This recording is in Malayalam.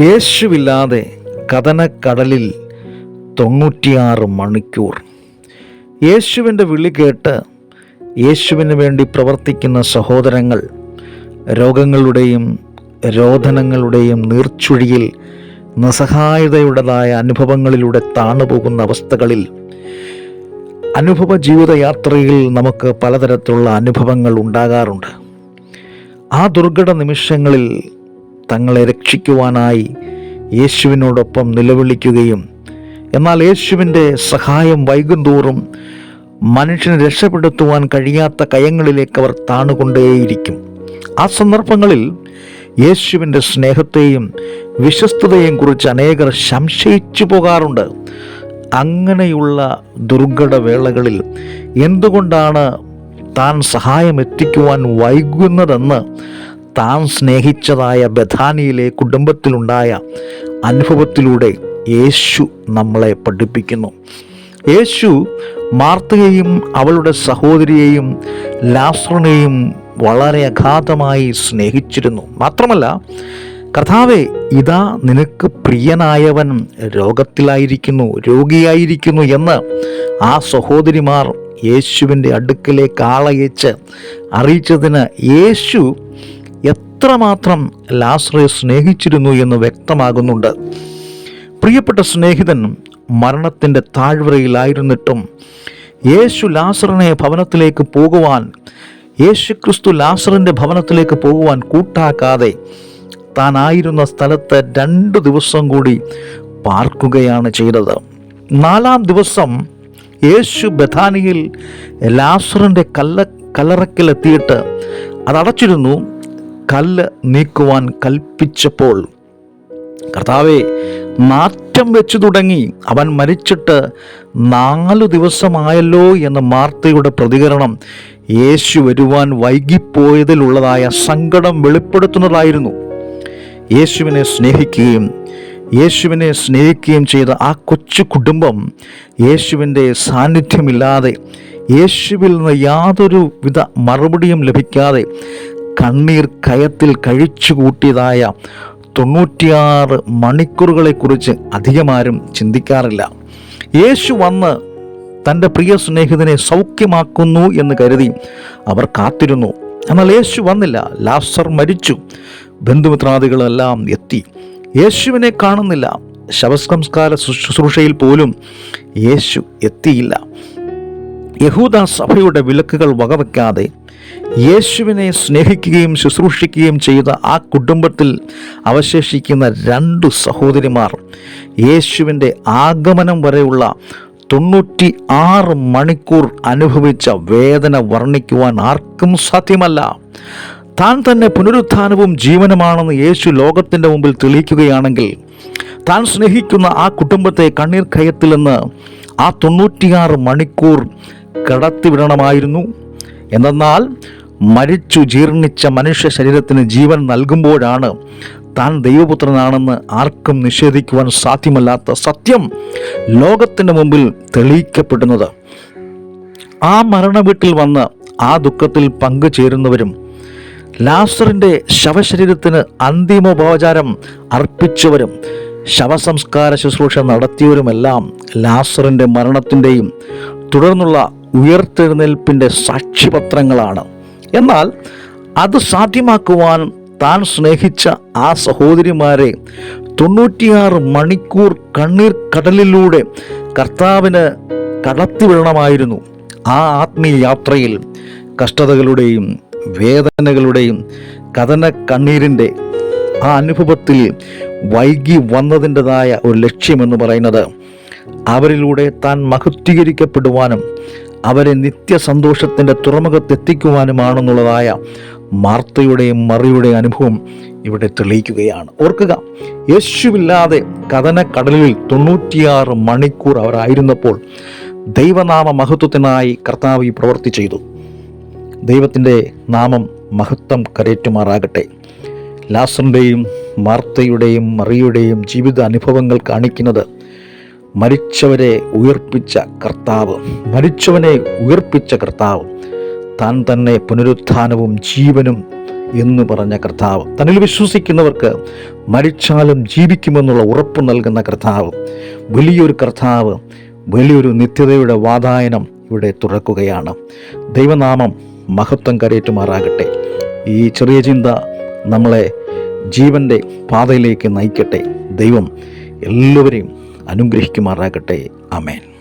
യേശുവില്ലാതെ കഥനക്കടലിൽ തൊണ്ണൂറ്റിയാറ് മണിക്കൂർ. യേശുവിന്റെ വിളി കേട്ട് യേശുവിന് വേണ്ടി പ്രവർത്തിക്കുന്ന സഹോദരങ്ങൾ രോഗങ്ങളുടെയും രോധനങ്ങളുടെയും നീർച്ചുഴിയിൽ നിസ്സഹായതയുടേതായ അനുഭവങ്ങളിലൂടെ താണുപോകുന്ന അവസ്ഥകളിൽ അനുഭവ ജീവിതയാത്രയിൽ നമുക്ക് പലതരത്തിലുള്ള അനുഭവങ്ങൾ ഉണ്ടാകാറുണ്ട്. ആ ദുർഘട നിമിഷങ്ങളിൽ തങ്ങളെ രക്ഷിക്കുവാനായി യേശുവിനോടൊപ്പം നിലവിളിക്കുകയും എന്നാൽ യേശുവിന്റെ സഹായം വൈകുന്തോറും മനുഷ്യനെ രക്ഷപ്പെടുത്തുവാൻ കഴിയാത്ത കയങ്ങളിലേക്ക് അവർ താണുകൊണ്ടേയിരിക്കും. ആ സന്ദർഭങ്ങളിൽ യേശുവിന്റെ സ്നേഹത്തെയും വിശ്വസ്തതയെയും കുറിച്ച് അനേകർ സംശയിച്ചു പോകാറുണ്ട്. അങ്ങനെയുള്ള ദുർഘട വേളകളിൽ എന്തുകൊണ്ടാണ് താൻ സഹായം എത്തിക്കുവാൻ വൈകുന്നതെന്ന് താൻ സ്നേഹിച്ചതായ ബഥാനിയിലെ കുടുംബത്തിലുണ്ടായ അനുഭവത്തിലൂടെ യേശു നമ്മളെ പഠിപ്പിക്കുന്നു. യേശു മാർത്തയെയും അവളുടെ സഹോദരിയെയും ലാസറിനെയും വളരെ അഗാധമായി സ്നേഹിച്ചിരുന്നു. മാത്രമല്ല കർത്താവെ ഇതാ നിനക്ക് പ്രിയനായവൻ രോഗത്തിലായിരിക്കുന്നു രോഗിയായിരിക്കുന്നു എന്ന് ആ സഹോദരിമാർ യേശുവിന്റെ അടുക്കിലേക്ക് ആളയച്ച് അറിയിച്ചതിന് യേശു എത്രമാത്രം ലാസറെ സ്നേഹിച്ചിരുന്നു എന്ന് വ്യക്തമാകുന്നുണ്ട്. പ്രിയപ്പെട്ട സ്നേഹിതൻ മരണത്തിന്റെ താഴ്വരയിലായിരുന്നിട്ടും യേശു ലാസറിനെ ഭവനത്തിലേക്ക് പോകുവാൻ യേശുക്രിസ്തു ലാസറിന്റെ ഭവനത്തിലേക്ക് പോകുവാൻ കൂട്ടാക്കാതെ താനായിരുന്ന സ്ഥലത്ത് രണ്ട് ദിവസം കൂടി പാർക്കുകയാണ് ചെയ്തത്. നാലാം ദിവസം യേശു ബഥാനിയിൽ ലാസറിന്റെ കല്ല കല്ലറക്കിലെത്തിയിട്ട് അതടച്ചിരുന്നു. കല്ല് നീക്കുവാൻ കൽപ്പിച്ചപ്പോൾ കർത്താവെ നാറ്റം വെച്ചു തുടങ്ങി. അവൻ മരിച്ചിട്ട് നാലു ദിവസമായല്ലോ എന്ന മാർത്തയുടെ പ്രതികരണം യേശു വരുവാൻ വൈകിപ്പോയതിലുള്ളതായ സങ്കടം വെളിപ്പെടുത്തുന്നതായിരുന്നു. യേശുവിനെ സ്നേഹിക്കുകയും യേശുവിനെ സ്നേഹിക്കുകയും ചെയ്ത ആ കൊച്ചു കുടുംബം യേശുവിന്റെ സാന്നിധ്യമില്ലാതെ യേശുവിൽ നിന്ന് യാതൊരു വിധ മറുപടിയും ലഭിക്കാതെ കണ്ണീർ കയത്തിൽ കഴിച്ചു കൂട്ടിയതായ തൊണ്ണൂറ്റിയാറ് മണിക്കൂറുകളെക്കുറിച്ച് അധികമാരും ചിന്തിക്കാറില്ല. യേശു വന്ന് തന്റെ പ്രിയ സ്നേഹിതനെ സൗഖ്യമാക്കുന്നു എന്ന് കരുതി അവർ കാത്തിരുന്നു. എന്നാൽ യേശു വന്നില്ല. ലാസർ മരിച്ചു. ബന്ധുമിത്രാദികളെല്ലാം എത്തി. യേശുവിനെ കാണുന്നില്ല. ശവസംസ്കാര ശുശ്രൂഷയിൽ പോലും യേശു എത്തിയില്ല. യഹൂദ സഭയുടെ വിലക്കുകൾ വകവയ്ക്കാതെ യേശുവിനെ സ്നേഹിക്കുകയും ശുശ്രൂഷിക്കുകയും ചെയ്ത ആ കുടുംബത്തിൽ അവശേഷിക്കുന്ന രണ്ടു സഹോദരിമാർ യേശുവിന്റെ ആഗമനം വരെയുള്ള തൊണ്ണൂറ്റി ആറ് മണിക്കൂർ അനുഭവിച്ച വേദന വർണിക്കുവാൻ ആർക്കും സാധ്യമല്ല. താൻ തന്നെ പുനരുത്ഥാനവും ജീവനുമാണെന്ന് യേശു ലോകത്തിന്റെ മുമ്പിൽ തെളിയിക്കുകയാണെങ്കിൽ താൻ സ്നേഹിക്കുന്ന ആ കുടുംബത്തെ കണ്ണീർ കയത്തിൽ നിന്ന് ആ തൊണ്ണൂറ്റിയാറ് മണിക്കൂർ കടത്തിവിടണമായിരുന്നു. എന്നാൽ മരിച്ചു ജീർണിച്ച മനുഷ്യ ശരീരത്തിന് ജീവൻ നൽകുമ്പോഴാണ് താൻ ദൈവപുത്രനാണെന്ന് ആർക്കും നിഷേധിക്കുവാൻ സാധ്യമല്ലാത്ത സത്യം ലോകത്തിന്റെ മുമ്പിൽ തെളിയിക്കപ്പെടുന്നത്. ആ മരണ വീട്ടിൽ വന്ന് ആ ദുഃഖത്തിൽ പങ്കുചേരുന്നവരും ലാസറിന്റെ ശവശരീരത്തിന് അന്തിമോപചാരം അർപ്പിച്ചവരും ശവസംസ്കാര ശുശ്രൂഷ നടത്തിയവരുമെല്ലാം ലാസറിന്റെ മരണത്തിന്റെയും തുടർന്നുള്ള ഉയർത്തെഴുന്നേൽപ്പിന്റെ സാക്ഷിപത്രങ്ങളാണ് എന്നാൽ അത് സാധ്യമാക്കുവാൻ താൻ സ്നേഹിച്ച ആ സഹോദരിമാരെ തൊണ്ണൂറ്റിയാറ് മണിക്കൂർ കണ്ണീർ കടലിലൂടെ കർത്താവിന് കടത്തിവിടണമായിരുന്നു. ആ ആത്മീയ യാത്രയിൽ കഷ്ടതകളുടെയും വേദനകളുടെയും കഥന കണ്ണീരിന്റെ ആ അനുഭവത്തിൽ വൈകി വന്നതിന്റെതായ ഒരു ലക്ഷ്യമെന്ന് പറയുന്നത് അവരിലൂടെ താൻ മഹത്വീകരിക്കപ്പെടുവാനും അവരെ നിത്യസന്തോഷത്തിന്റെ തുറമുഖത്തെത്തിക്കുവാനുമാണെന്നുള്ളതായ മാർത്തയുടെയും മറിയുടെയും അനുഭവം ഇവിടെ തെളിയിക്കുകയാണ്. ഓർക്കുക യേശുവില്ലാതെ കഥന കടലിൽ തൊണ്ണൂറ്റിയാറ് മണിക്കൂർ അവരായിരുന്നപ്പോൾ ദൈവനാമ മഹത്വത്തിനായി കർത്താവ് ഈ പ്രവൃത്തി ചെയ്തു. ദൈവത്തിന്റെ നാമം മഹത്വം കരയറ്റുമാറാകട്ടെ. ലാസറിന്റെയും മാർത്തയുടെയും മറിയുടെയും ജീവിത അനുഭവങ്ങൾ കാണിക്കുന്നത് മരിച്ചവരെ ഉയർപ്പിച്ച കർത്താവ്. മരിച്ചവനെ ഉയർപ്പിച്ച കർത്താവ്. താൻ തന്നെ പുനരുത്ഥാനവും ജീവനും എന്ന് പറഞ്ഞ കർത്താവ്. തന്നിൽ വിശ്വസിക്കുന്നവർക്ക് മരിച്ചാലും ജീവിക്കുമെന്നുള്ള ഉറപ്പ് നൽകുന്ന കർത്താവ്. വലിയൊരു കർത്താവ് വലിയൊരു നിത്യതയുടെ വാതായനം ഇവിടെ തുറക്കുകയാണ്. ദൈവനാമം മഹത്വം കരയേറ്റുമാറാകട്ടെ. ഈ ചെറിയ ചിന്ത നമ്മളെ ജീവന്റെ പാതയിലേക്ക് നയിക്കട്ടെ. ദൈവം എല്ലാവരെയും അനുഗ്രഹിക്കുമാറാകട്ടെ. അമേൻ